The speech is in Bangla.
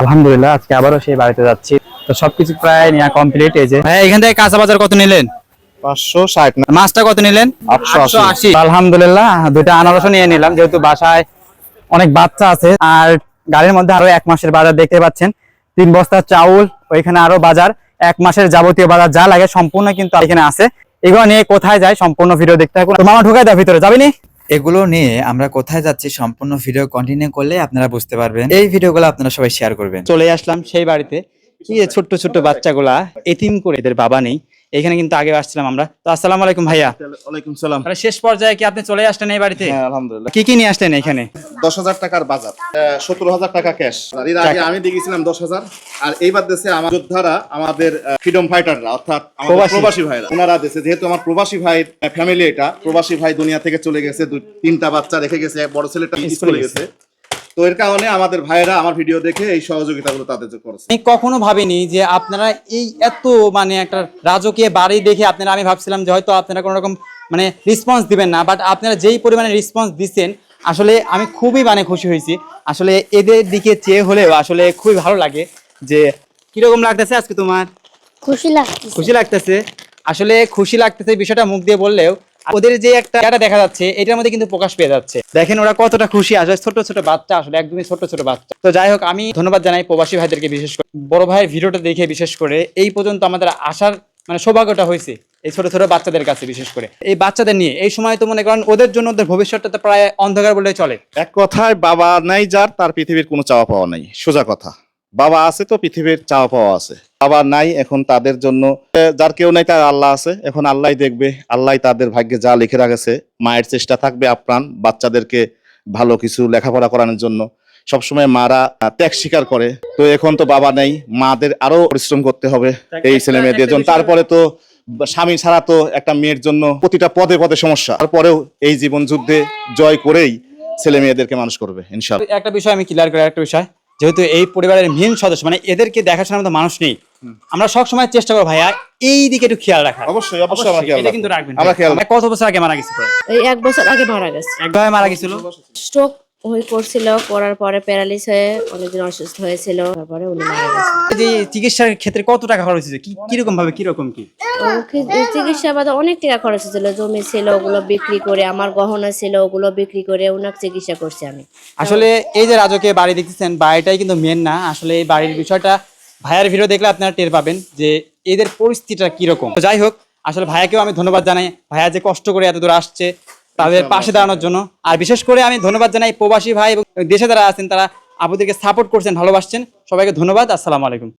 আলহামদুলিল্লাহ আজকে আবারও সেই বাড়িতে যাচ্ছি। তো সবকিছু প্রায় নেওয়া কমপ্লিট এই যে। ভাই এখান থেকে কাঁচা বাজার কত নিলেন? পাঁচশো ষাট মাছটা কত নিলেন? আটশো আশি। আশি। আলহামদুলিল্লাহ দুইটা আনারসও নিয়ে নিলাম যেহেতু বাসায় অনেক বাচ্চা আছে। আর গাড়ির মধ্যে আরও এক মাসের বাজার দেখতে পাচ্ছেন। তিন বস্তা চাউল ওইখানে আরও বাজার। এক মাসের যাবতীয় বাজার যা লাগে সম্পূর্ণ কিন্তু এখানে আছে। এগুলো নিয়ে কোথায় যায় সম্পূর্ণ ভিডিও দেখতে থাকুন। তো মামা ঢুকাই দাও ভিতরে যাবিনি এগুলো নিয়ে আমরা কোথায় যাচ্ছি সম্পূর্ণ ভিডিও কন্টিনিউ করলে আপনারা বুঝতে পারবেন। এই ভিডিওগুলো আপনারা সবাই শেয়ার করবেন। চলে আসলাম সেই বাড়িতে। কি যে ছোট্ট ছোট্ট বাচ্চাগুলা? এতিম করে এদের বাবা নেই। এখানে কিন্তু আগে আসছিলাম আমরা। তো আসসালামু আলাইকুম ভাইয়া। ওয়ালাইকুম সালাম। শেষ পর্যায়ে কি আপনি চলে আসলেন এই বাড়িতে? হ্যাঁ আলহামদুলিল্লাহ। কি কি নিয়ে আসলেন এখানে? দশ হাজার টাকার বাজার। সতেরো হাজার টাকা ক্যাশ এর আগে আমি দিয়ে গেছিলাম দশ হাজার। আর এইবার দেশে আমার যোদ্ধারা আমাদের ফ্রিডম ফাইটাররা অর্থাৎ প্রবাসী। ভাইরা। ওনারা দেশে যেহেতু আমার প্রবাসী ভাইয়ের ফ্যামিলি এটা প্রবাসী ভাই দুনিয়া থেকে চলে গেছে তিনটা বাচ্চা রেখে গেছে বড় ছেলেটা স্কুলে গেছে। তো এর কারণে আমাদের ভাইয়েরা আমার ভিডিও দেখে এই সহযোগিতাগুলো তাদের করেছে। আমি কখনো ভাবিনি যে আপনারা এই এত মানে একটা রাজকীয় বাড়ি দেখে আপনারা আমি ভাবছিলাম যে হয়তো আপনারা কোনো রকম মানে রেসপন্স দিবেন না বাট আপনারা যেই পরিমাণে রেসপন্স দিচ্ছেন আসলে আমি খুবই মানে খুশি হয়েছি। আসলে এদের দিকে চেয়ে হলেও আসলে খুবই ভালো লাগে যে কীরকম লাগতেছে আজকে তোমার? খুশি লাগতেছে। খুশি লাগতেছে? আসলে খুশি লাগতেছে বিষয়টা মুখ দিয়ে বললেও ওদের যে একটা এটা দেখা যাচ্ছে এটার মধ্যে কিন্তু প্রকাশ পেয়ে যাচ্ছে। দেখেন ওরা কতটা খুশি আসলে ছোট ছোট বাচ্চা আসলে একদমই ছোট ছোট বাচ্চা। তো যাই হোক আমি ধন্যবাদ জানাই প্রবাসী ভাইদেরকে বিশেষ করে। বড় ভাইয়ের ভিডিওটা দেখে বিশেষ করে এই পর্যন্ত আমাদের আসার মানে সৌভাগ্যটা হয়েছে। এই ছোট ছোট বাচ্চাদের কাছে বিশেষ করে। এই বাচ্চাদের নিয়ে এই সময় তো মনে করেন ওদের জন্য ওদের ভবিষ্যৎটা তো প্রায় অন্ধকার বলে চলে। এক কথায় বাবা নাই যার তার পৃথিবীর কোনো চাওয়া পাওয়া নাই। সোজা কথা। বাবা আছে তো পৃথিবীর চাওয়া পাওয়া আছে। বাবা নাই এখন তাদের জন্য যার কেউ নাই তার আল্লাহ আছে। এখন আল্লাহ দেখবে আল্লাহ তাদের ভাগ্যে যা লিখে রাখেছে মায়ের চেষ্টা থাকবে আপ্রাণ বাচ্চাদেরকে ভালো কিছু লেখাপড়া করানোর জন্য। সবসময় মারা ত্যাগ স্বীকার করে। তো এখন তো বাবা নেই মাদের আরও পরিশ্রম করতে হবে এই ছেলে মেয়েদের জন্য। তারপরে তো স্বামী ছাড়া তো একটা মেয়ের জন্য প্রতিটা পদে পদে সমস্যা। তারপরেও এই জীবন যুদ্ধে জয় করেই ছেলে মেয়েদেরকে মানুষ করবে ইনশাল্লাহ। একটা বিষয় আমি ক্লিয়ার করার একটা বিষয় যেহেতু এই পরিবারের মেন সদস্য মানে এদেরকে দেখাশোনার মতো মানুষ নেই আমরা সব সময় চেষ্টা করব ভাইয়া এই দিকে একটু খেয়াল রাখা অবশ্যই অবশ্যই আমরা খেয়াল। কিন্তু রাখবেন। আমরা খেয়াল কত বছর আগে মারা গেছে? এই এক বছর আগে মারা গেছে। একভাবে মারা গেছিল? স্ট্রোক হয়ে করছিল করার পরে প্যারালিস হয়ে অনেকদিন অসুস্থ হয়েছিল। তারপরে উনি মারা গেছে এই যে চিকিৎসার ক্ষেত্রে কত টাকা খরচ হয়েছে? কি কীরকম ভাবে কীরকম কি? ও কি- চিকিৎসা বাদে অনেক টাকা খরচ হয়েছিল। জমি ছিল ওগুলো বিক্রি করে আমার গহনা ছিল ওগুলো বিক্রি করে ওনাকে চিকিৎসা করছি আমি। আসলে এই যে রাজকে বাড়ি দেখতেছেন বাড়িটাই কিন্তু মেন না। আসলে এই বাড়ির বিষয়টা ভাইয়ার ভিডিও দেখলে আপনারা টের পাবেন যে এদের পরিস্থিতিটা কীরকম। যাই হোক আসলে ভাইয়াকেও আমি ধন্যবাদ জানাই। ভাইয়া যে কষ্ট করে এত দূর আসছে তাদের পাশে দাঁড়ানোর জন্য। আর বিশেষ করে আমি ধন্যবাদ জানাই প্রবাসী ভাই এবং দেশে যারা আছেন তারা আপনাদেরকে সাপোর্ট করছেন ভালোবাসছেন। সবাইকে ধন্যবাদ আসসালামু আলাইকুম।